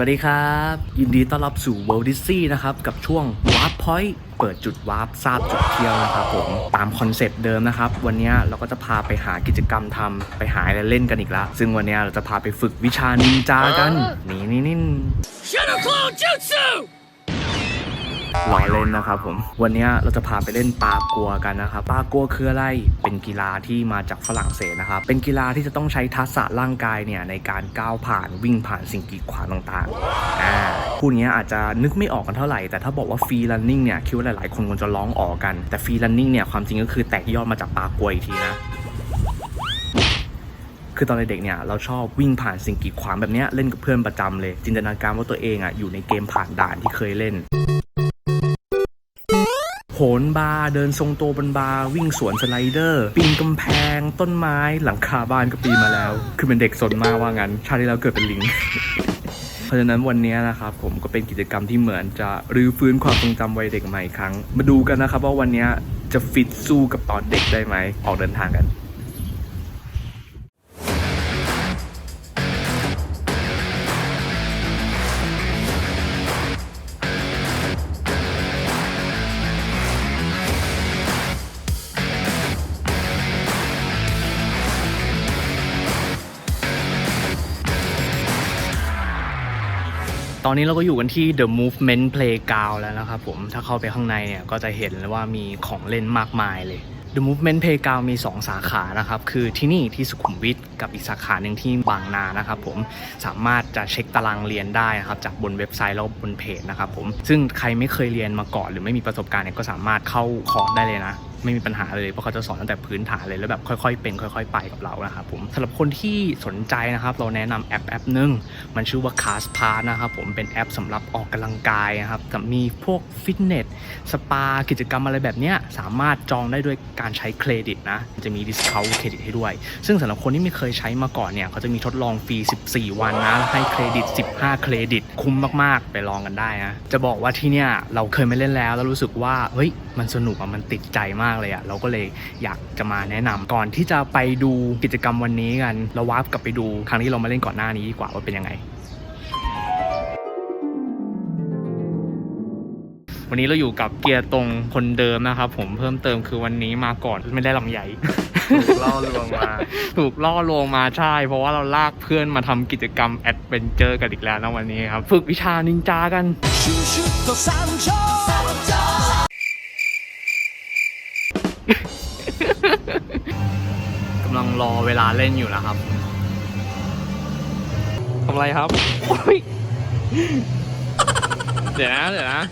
วัสดีครับ ยินดีต้อนรับสู่ World d i s y นะครับ กับช่วง Warp Point เปิดจุดวาร์ปทราบจุดเที่ยวนะครับผมตามคอนเซปต์เดิมนะครับ วันนี้เราก็จะพาไปหากิจกรรมทำไปหาอะไรเล่นกันอีกแล้วซึ่งวันนี้เราจะพาไปฝึกวิชานินจากัน นี่นี่นี่ Shadow Clone Jutsu! ล้อเล่นนะครับผม วันนี้เราจะพาไปเล่นปากัวกันนะครับ ปากัวคืออะไร เป็นกีฬาที่มาจากฝรั่งเศสนะครับ เป็นกีฬาที่จะต้องใช้ทักษะร่างกายเนี่ยในการก้าวผ่านวิ่งผ่านสิ่งกีดขวางต่างๆ อ่าพูดอย่นี้อาจจะนึกไม่ออกกันเท่าไหร่ แต่ถ้าบอกว่าฟรีรันนิ่งเนี่ยคิดว่าหลายๆ คนคงจะร้องออกกัน แต่ฟรีรันนิ่งเนี่ยความจริงก็คือแตกยอดมาจากปากัวอีกทีนะคือตอนเด็กเนี่ยเราชอบวิ่งผ่านสิ่งกีดขวางแบบนี้เล่นกับเพื่อนประจำเลย จินตนาการว่าตัวเองอะอยู่ในเกมผ่านด่านที่เคยเล่น โหนบาร์เดินทรงตัวบนบาร์วิ่งสวนสไลเดอร์ ปีนกำแพง ต้นไม้หลังคาบ้านก็ปีนมาแล้ว คือเป็นเด็กสนมากว่างั้น ชาติที่แล้วเกิดเป็นลิงเพราะฉะนั้นวันนี้นะครับผมก็เป็นกิจกรรมที่เหมือนจะรื้อฟื้นความทรงจำวัยเด็กใหม่ครั้ง มาดูกันนะครับว่าวันนี้จะฟิตสู้กับตอนเด็กได้ไหมออกเดินทางกัน อนนี้เราก็อยู่กันที่ The Movement Playground แล้วนะครับผม ถ้าเข้าไปข้างในเนี่ยก็จะเห็นว่ามีของเล่นมากมายเลย The Movement Playground มี 2 สาขานะครับ คือที่นี่ที่สุขุมวิทกับอีกสาขาหนึ่งที่บางนานะครับผม สามารถจะเช็คตารางเรียนได้นะครับจากบนเว็บไซต์แล้วบนเพจนะครับผม ซึ่งใครไม่เคยเรียนมาก่อนหรือไม่มีประสบการณ์เนี่ยก็สามารถเข้าคอร์สได้เลยนะ ไม่มีปัญหาเลยเพราะเขาจะสอนตั้งแต่พื้นฐานเลยแล้วแบบค่อยๆเป็นค่อย ๆ ไปกับเรานะครับผมสำหรับคนที่สนใจนะครับ เราแนะนำแอปแอปหนึ่งมันชื่อว่า Cast Pass นะครับผมเป็นแอปสำหรับออกกำลังกายนะครับกับมีพวกฟิตเนสสปากิจกรรมอะไรแบบเนี้ยสามารถจองได้ด้วยการใช้เครดิตนะจะมีดิสคาวเครดิตให้ด้วย ซึ่งสำหรับคนที่ไม่เคยใช้มาก่อนเนี่ยเขาจะมีทดลองฟรี 14 วันนะให้เครดิต 15 เครดิต คุ้มมากๆ ไปลองกันได้นะจะบอกว่าที่เนี่ยเราเคยมาเล่นแล้วแล้วรู้สึกว่าเฮ้ยมันสนุกอะมันติดใจมากเลยอะเราก็เลยอยากจะมาแนะนำก่อนที่จะไปดูกิจกรรมวันนี้กันเราวาร์ปกลับไปดูครั้งที่เรามาเล่นก่อนหน้านี้ดีกว่าว่าเป็นยังไงวันนี้เราอยู่กับเกียร์ตรงคนเดิมนะครับผมเพิ่มเติมคือวันนี้มาก่อนไม่ได้ลำใหญ่ถูกล่อลวงมา ถูกล่อลวงมาใช่ เพราะว่าเราลากเพื่อนมาทำกิจกรรมแอดเวนเจอร์กันอีกแล้วนะวันนี้ครับ ฝึกวิชานินจากันำลังรอเวลาเล่นอยู่นะครับทำอะไรครับ เดี๋ยวนะ เดี๋ยวนะ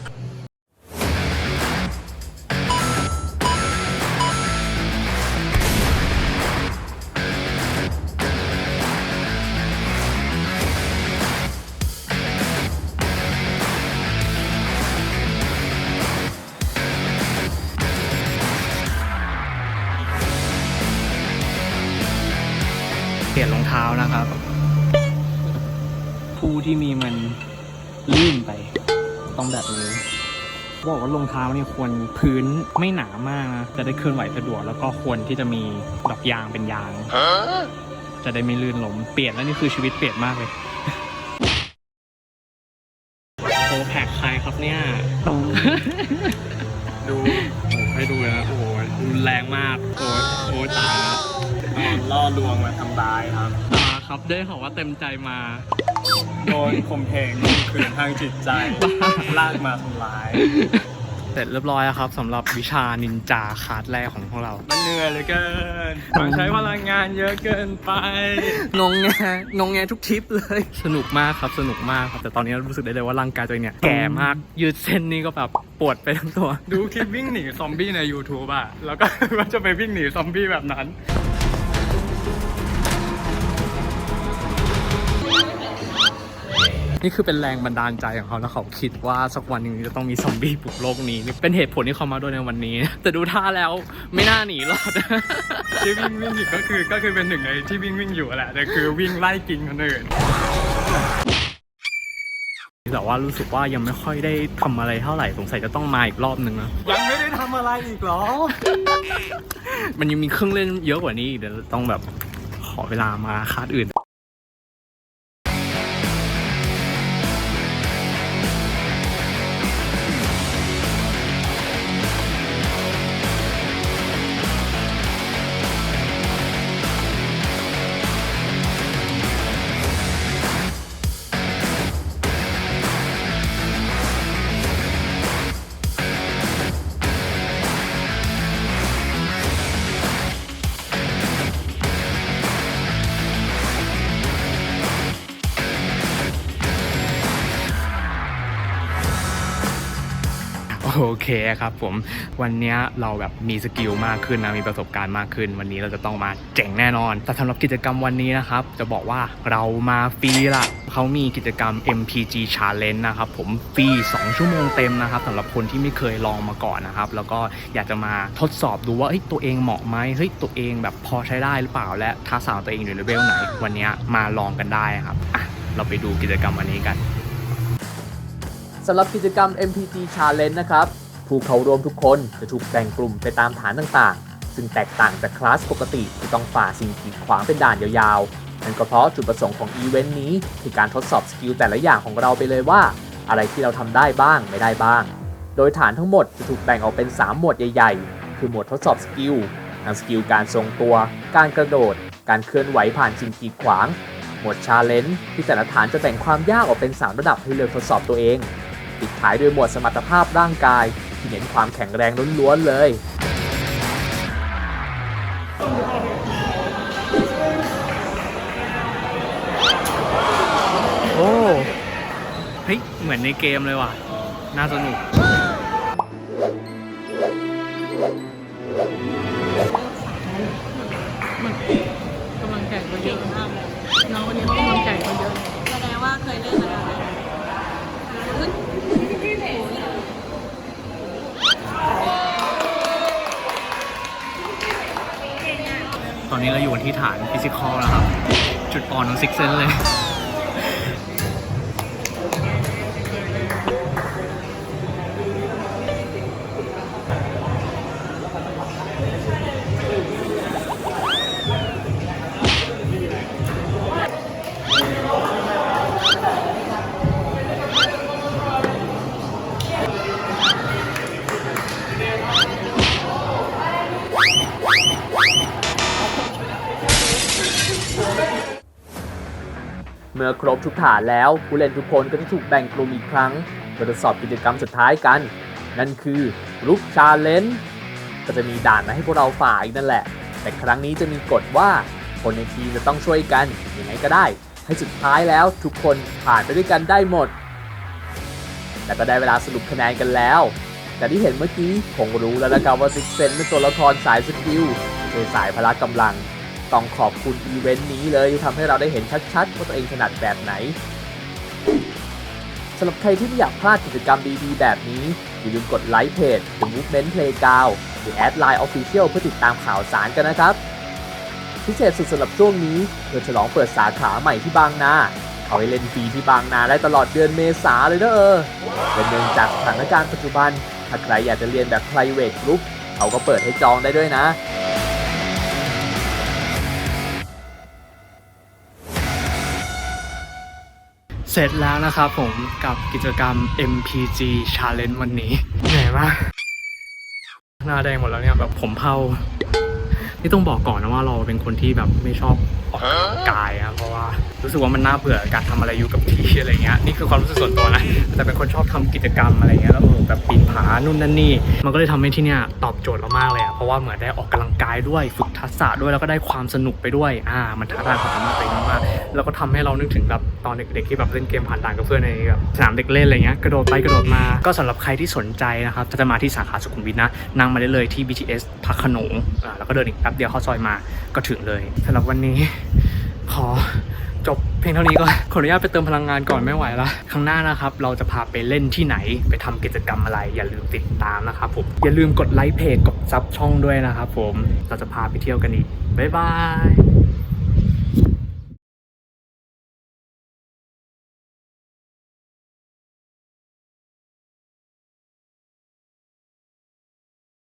ปลี่ยนรองเท้านะครับ ผู้ที่มีมันลื่นไป ต้องแบบนี้บอกว่ารองเท้าเนี่ยควรพื้นไม่หนามากนะจะได้เคลื่อนไหวสะดวกแล้วก็ควรที่จะมีดอกยางเป็นยาง จะได้ไม่ลื่นล้มเปลี่ยนแล้วนี่คือชีวิตเปลี่ยนมากเลย ล่อลวงมาทำร้ายครับ มาครับได้ข่าวว่าเต็มใจมา โดนข่มเหงข่มขืนทางจิตใจลากมาทำร้าย เสร็จเรียบร้อยแล้วครับสำหรับวิชานินจาคลาสแรกของพวกเรา มันเหนื่อยเหลือเกินมันใช้พลังงานเยอะเกินไป งงแงงงแงทุกทริปเลย สนุกมากครับสนุกมากครับ แต่ตอนนี้รู้สึกได้เลยว่าร่างกายตัวเองเนี่ย แก่มากยืดเส้นนี่ก็แบบปวดไปทั้งตัว ดูคลิปวิ่งหนีซอมบี้ใน YouTube อะแล้วก็ ว่าจะไปวิ่งหนีซอมบี้แบบนั้น นี่คือเป็นแรงบันดาลใจของเขาแล้วเขาคิดว่าสักวันหนึ่งจะต้องมีซอมบี้บุกโลกนี้นี่เป็นเหตุผลที่เขามาด้วยในวันนี้ แต่ดูท่าแล้วไม่น่าหนีรอดที่วิ่งวิ่งอยู่ก็คือก็คือเป็นหนึ่งในที่วิ่งวิ่งอยู่แหละแต่คือวิ่งไล่กินคนอื่นแต่ว่ารู้สึกว่ายังไม่ค่อยได้ทำอะไรเท่าไหร่สงสัยจะต้องมาอีกรอบนึงนะยังไม่ได้ทำอะไรอีกเหรอ มันยังมีเครื่องเล่นเยอะกว่านี้อีกเดี๋ยวต้องแบบขอเวลามาคาดอื่น โอเคครับผมวันนี้เราแบบมีสกิลมากขึ้นนะมีประสบการณ์มากขึ้น วันนี้เราจะต้องมาเจ๋งแน่นอน แต่สำหรับกิจกรรมวันนี้นะครับ จะบอกว่าเรามาฟรีละเขามีกิจกรรม MPG Challenge นะครับผมฟรี2 ชั่วโมงเต็มนะครับสำหรับคนที่ไม่เคยลองมาก่อนนะครับ แล้วก็อยากจะมาทดสอบดูว่าเฮ้ยตัวเองเหมาะไหมเฮ้ยตัวเองแบบพอใช้ได้หรือเปล่าและท้าสาวตัวเองอยู่เลเวลไหน วันนี้มาลองกันได้ครับอะเราไปดูกิจกรรมวันนี้กัน สำหรับกิจกรรม MPG Challenge นะครับผู้เข้าร่วมทุกคนจะถูกแบ่งกลุ่มไปตามฐานต่างๆ ซึ่งแตกต่างจากคลาสปกติที่ต้องฝ่าสิ่งกีดขวางเป็นด่านยาวๆ นั่นก็เพราะจุดประสงค์ของอีเวนต์นี้คือการทดสอบสกิลแต่ละอย่างของเราไปเลยว่า อะไรที่เราทำได้บ้างไม่ได้บ้าง โดยฐานทั้งหมดจะถูกแบ่งออกเป็น 3 หมวดใหญ่ๆ คือหมวดทดสอบสกิลทั้งสกิลการทรงตัว การกระโดด การเคลื่อนไหวผ่านสิ่งกีดขวาง หมวดชาเลนจ์ที่แต่ละฐานจะแบ่งความยากออกเป็น 3 ระดับให้เลือกทดสอบตัวเอง ปิดท้ายด้วยหมวดสมรรถภาพร่างกาย ที่เน้นความแข็งแรงล้วนๆเลยโอ้เฮ้ยเหมือนในเกมเลยว่ะ น่าสนุกกำลังแข่งมาเยอะมากเลยน้องวันนี้เขากำลังแข่งมาเยอะแสดงว่าเคยเล่นมาแล้วน นี้เราอยู่กันที่ฐานฟิสิกอลแล้วครับ จุดอ่อนของซิกเซนเลย เมื่อครบทุกฐานแล้วผู้เล่นทุกคนก็จะถูกแบ่งกลุ่มอีกครั้งเพื่อทดสอบกิจกรรมสุดท้ายกัน นั่นคือรุกชาเลนจ์ก็จะมีด่านมาให้พวกเราฝ่าอีกนั่นแหละ แต่ครั้งนี้จะมีกฎว่าคนในทีมจะต้องช่วยกันยังไงก็ได้ ให้สุดท้ายแล้วทุกคนผ่านไปด้วยกันได้หมด แต่ก็ได้เวลาสรุปคะแนนกันแล้วแต่ที่เห็นเมื่อกี้คงรู้แล้วนะครับว่าซิกเซนเป็นตัวละครสายสกิลไม่ใช่สายพละกำลัง ต้องขอบคุณอีเวนต์นี้เลยที่ทำให้เราได้เห็นชัดๆ ว่าตัวเองถนัดแบบไหนสำหรับใครที่ไม่อยากพลาดกิจกรรมดีๆ แบบนี้ อย่าลืมกดไลค์เพจ The Movement Playground หรือแอดไลน์ Official เพื่อติดตามข่าวสารกันนะครับ พิเศษสุดสำหรับช่วงนี้เพื่อฉลองเปิดสาขาใหม่ที่บางนาเอาไปเล่นฟรีที่บางนาได้ตลอดเดือนเมษาเลยนะเออและเนื่องจากสถานการณ์ปัจจุบัน ถ้าใครอยากจะเรียนแบบ private group เขาก็เปิดให้จองได้ด้วยนะ เสร็จแล้วนะครับผมกับกิจกรรม MPG Challenge วันนี้เหนื่อยมากหน้าแดงหมดแล้วเนี่ยแบบผมเผานี่ต้องบอกก่อนนะว่าเราเป็นคนที่แบบไม่ชอบออกกำลังกายอะเพราะว่ารู้สึกว่ามันน่าเบื่อการทำอะไรอยู่กับที่อะไรเงี้ยนี่คือความรู้สึกส่วนตัวนะแต่เป็นคนชอบทำกิจกรรมอะไรเงี้ยแล้วเออแบบปีนผานู่นนั่นนี่ มันก็เลยทำให้ที่เนี่ยตอบโจทย์เรามากเลยอะเพราะว่าเหมือนได้ออกกำลังกายด้วยฝึกทักษะด้วยแล้วก็ได้ความสนุกไปด้วยอ่ามันท้าทายความสามารถตัวเองมากๆ แล้วก็ทำให้เรานึกถึงแบบตอนเด็กๆที่แบบเล่นเกมผ่านด่านกับเพื่อนในแบบสนามเด็กเล่นอะไรเงี้ยกระโดดไปกระโดดมา ก็สำหรับใครที่สนใจนะครับถ้าจะมาที่สาขาสุขุมวิทนะนั่งมาได้เลยที่ BTS พักขนงอ่าแล้วก็เดินอีกแป๊บเดียวเข้าซอยมาก็ถึงเลยสำหรับวันนี้ขอจบเพียงเท่านี้ก่อนขออนุญาตไปเติมพลังงานก่อนไม่ไหวละข้างหน้านะครับ เราจะพาไปเล่นที่ไหนไปทำกิจกรรมอะไร อย่าลืมติดตามนะครับผม อย่าลืมกดไลค์เพจกดซับช่องด้วยนะครับผมเราจะพาไปเที่ยวกันอีก บ๊ายบาย